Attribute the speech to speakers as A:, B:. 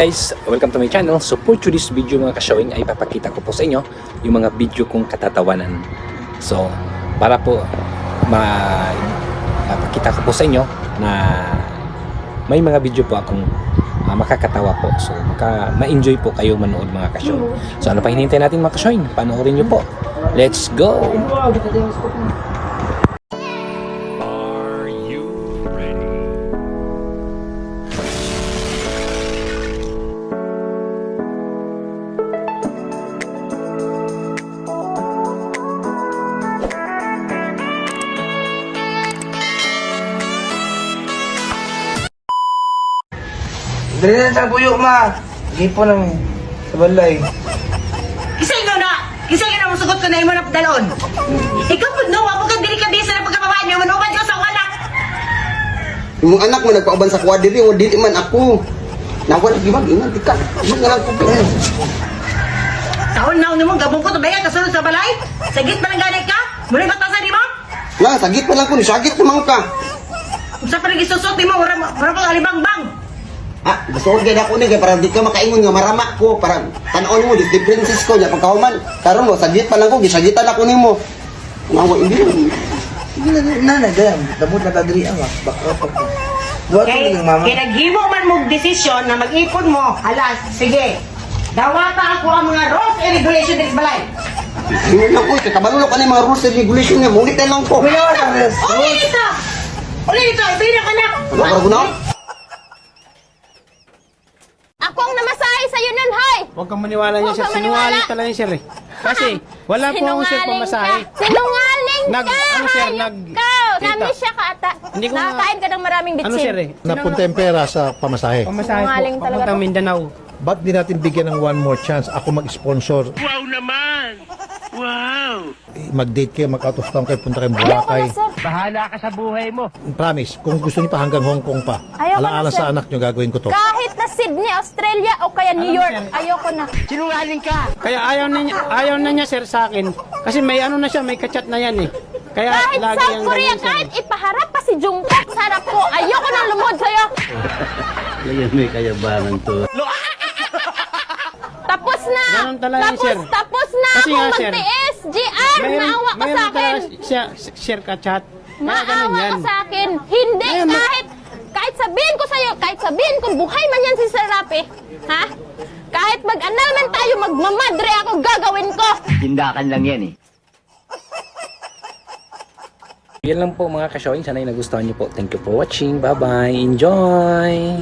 A: Guys, welcome to my channel. So for today's video mga ka-showing ay papakita ko po sa inyo yung mga video kong katatawanan. So para po ma mapakita ko po sa inyo na may mga video po akong ah, makakatawa po. So maka, ma-enjoy po kayo manood mga ka-showing. So ano pa hinihintay natin mga ka-showing? Panoorin nyo po. Let's go!
B: Dali na sa buyo, ma. Gipo namin. Sa balay.
C: Kisay no na! Kisay na musugot ko na imo na dalon! Ikaw po no, ako kang delikadesa na pagkababaan niyo, manuman ka sa wala!
D: Yung anak mo nagpauban sa kwadiri, o dili man ako. Nawala gibag, ingat ka. Hindi nga lang ko.
C: Taon na mo, gabong ko to bayan, kasunod sa balay? Sagit pa lang ganay ka? Muli batasan di mo?
D: Lang, sagit pa lang ko, sagit pa man ka.
C: Sa pa nang isusot di mo, wala wala pang alibang-bang!
D: Ah, gusto ko kaya ako ni kaya para di ka makaingon nga maramak ko para tanon mo dis differences ko nya pagkahuman. Karon mo sagit pa lang ko, gisagitan ako nimo. Nawa hindi.
B: Hindi na, na, na, ganyan. Dabot na kadiri ang, pa ko. Duwa ko ng mama.
C: kay naghimo man mong desisyon na mag-ipon mo, alas, sige. Dawata ako ang mga rules and regulation din sa balay.
D: Hindi lang ko, kabalo ko ni mga rules and regulation nga, ngunit na lang ko.
B: Wala res.
C: Uli dito! Uli dito, ibigay ka na!
D: Ano ka na?
E: Ako ang sa'yo nun, hoy!
F: Huwag kang maniwala niya,
E: Huwag
F: sir.
E: kang maniwala.
F: Sinungaling talaga niya, sir. eh. Kasi, wala po akong sir
E: Sinungaling
F: pamasahe.
E: ka. Sinungaling
F: Nag-
E: ka!
F: ano, sir,
E: hayop
F: nag-
E: ka! Namiss siya ka ata.
F: Hindi ko nga-
E: Nakakain ka ng maraming bitsin.
F: Ano, sir eh?
G: Napunta yung pera sa pamasahe.
F: Pamasahe
E: Sinungaling
F: po.
E: talaga
F: Papuntang
E: to.
F: Mindanao.
G: Ba't di natin bigyan ng one more chance? Ako mag-sponsor.
H: Wow naman! Wow!
G: Mag-date kayo, mag-out of town kayo, punta kayong
E: Ayoko na,
G: Boracay.
E: sir.
H: Bahala ka sa buhay mo.
G: Promise, kung gusto niyo pa hanggang Hong Kong pa.
E: Ayoko
G: Alaala
E: sir.
G: sa anak niyo, gagawin ko to.
E: Kahit na Sydney, Australia, kaya New York,
F: sir?
E: ayoko na.
H: Sinungaling ka!
F: Kaya ayaw na niya, ayaw na niya, sir, sa akin. Kasi may ano na siya, may kachat na yan eh. Kaya
E: Kahit
F: lagi
E: South
F: ang
E: Korea,
F: ganyan, sir.
E: kahit ipaharap pa si Jungkook sa harap ko, ayoko na lumod sa'yo. Tapos na!
F: Ganun talaga yun,
E: tapos,
F: sir.
E: tapos na
F: Kasi
E: ako
F: nga, sir,
E: magtiis! GR, naawa ka sa akin!
F: talaga siya, share kachat. Kaya ganun
E: Maawa
F: yan.
E: ka sa akin. Hindi,
F: ma-
E: kahit, kahit sabihin ko sa'yo, kahit sabihin ko buhay man yan si Sir Rapi, ha? Kahit mag-annulment tayo, magmamadre ako, gagawin ko.
H: Tindakan lang yan eh.
A: Yan lang po mga ka-showing. Sana ay nagustuhan nyo po. Thank you for watching. Bye-bye. Enjoy!